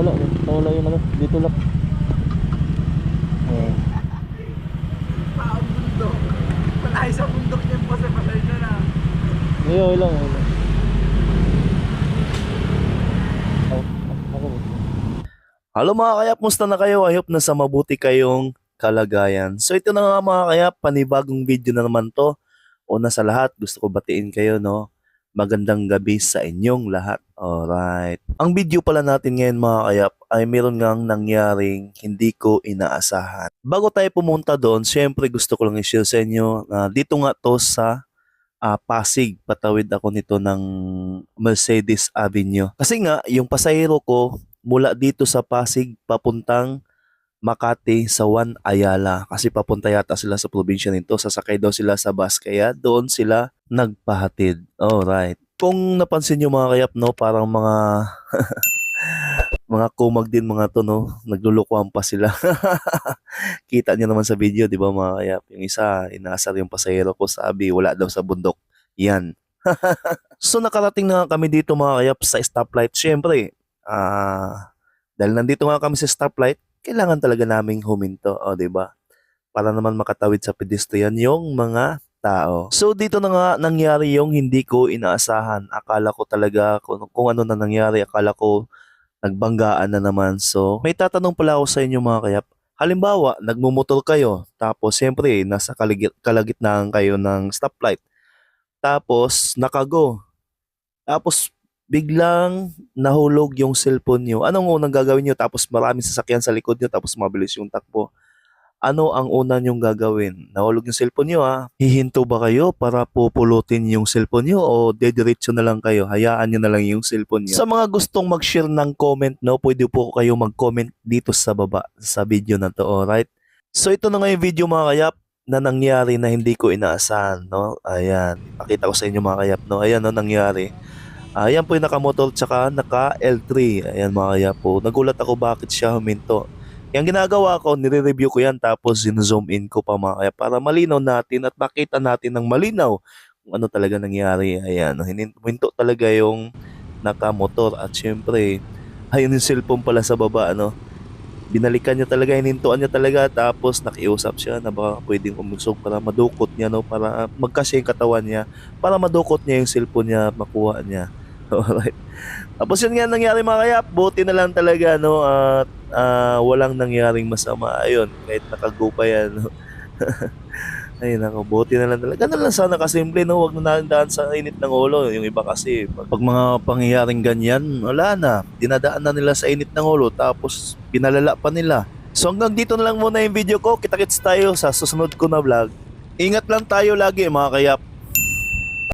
Wala yung ano, dito lang. Oh. Paang bundok. Patay sa bundok niyan po sa patay na na. Ngayon, okay lang, okay. Oh. Halo mga kayap, musta na kayo? I hope nasa mabuti kayong kalagayan. So ito na nga mga kayap, panibagong video na naman to. Una sa lahat, gusto ko batiin kayo, no? Magandang gabi sa inyong lahat. Alright. Ang video pala natin ngayon mga kayap ay meron ngang nangyaring hindi ko inaasahan. Bago tayo pumunta doon, syempre gusto ko lang i-share sa inyo na dito nga to sa ah, Pasig. Patawid ako nito ng Mercedes Avenue. Kasi nga, yung pasahero ko mula dito sa Pasig papuntang Makati sa Juan Ayala. Kasi papunta yata sila sa probinsya nito. Sasakay daw sila sa bus. Kaya doon sila nagpahatid. Alright. Kung napansin nyo mga kayap, no, parang mga mga kumag din mga to, no? Naglulukuhan pa sila. Kita nyo naman sa video, di ba mga kayap? Yung isa, inasar yung pasahero ko, sabi, wala daw sa bundok. Yan. so nakarating na kami dito mga kayap sa stoplight. Siyempre, ah, dahil nandito nga kami sa stoplight, kailangan talaga naming huminto, o di ba? Para naman makatawid sa pedestrian yung mga tao. So dito na nga nangyari yung hindi ko inaasahan. Akala ko talaga kung, kung ano na nangyari, akala ko nagbanggaan na naman. So may tatanong pala ako sa inyo mga kayap. Halimbawa, nagmumotor kayo, tapos siyempre nasa kaligit, kalagitnaan kayo ng stoplight. Tapos nakago. Tapos biglang nahulog yung cellphone nyo. Anong unang gagawin nyo? Tapos maraming sasakyan sa likod nyo, tapos mabilis yung takbo. Ano ang una nyong gagawin? Nahulog yung cellphone nyo ha? Hihinto ba kayo para pupulutin yung cellphone nyo o dediretso na lang kayo? Hayaan nyo na lang yung cellphone nyo. Sa mga gustong mag-share ng comment, no, pwede po kayo mag-comment dito sa baba sa video na to, alright? So ito na nga yung video mga kayap na nangyari na hindi ko inaasahan, no? Ayan, pakita ko sa inyo mga kayap, no? Ayan, no, nangyari. Ayan po yung naka-motor tsaka naka-L3. Ayan mga kaya po. Nagulat ako bakit siya huminto. Yung ginagawa ko, nire-review ko yan tapos zoom in ko pa mga kaya para malinaw natin at makita natin ng malinaw kung ano talaga nangyari. Ayan, hin- huminto talaga yung naka-motor at syempre, ayun yung cellphone pala sa baba, ano. Binalikan niya talaga, hinintuan niya talaga tapos nakiusap siya na baka pwedeng umusog para madukot niya, no, para magkasya yung katawan niya, para madukot niya yung cellphone niya, makuha niya. Alright. Tapos yun nga nangyari mga kayap, buti na lang talaga no at ah, walang nangyaring masama. Ayun, kahit nakago pa yan. No? Ay nako, buti na lang talaga. Ganun lang sana kasimple no, wag na natin daan sa init ng ulo. Yung iba kasi pag, pag mga pangyayaring ganyan, wala na. Dinadaan na nila sa init ng ulo tapos pinalala pa nila. So hanggang dito na lang muna yung video ko. Kita-kits tayo sa susunod ko na vlog. Ingat lang tayo lagi mga kayap.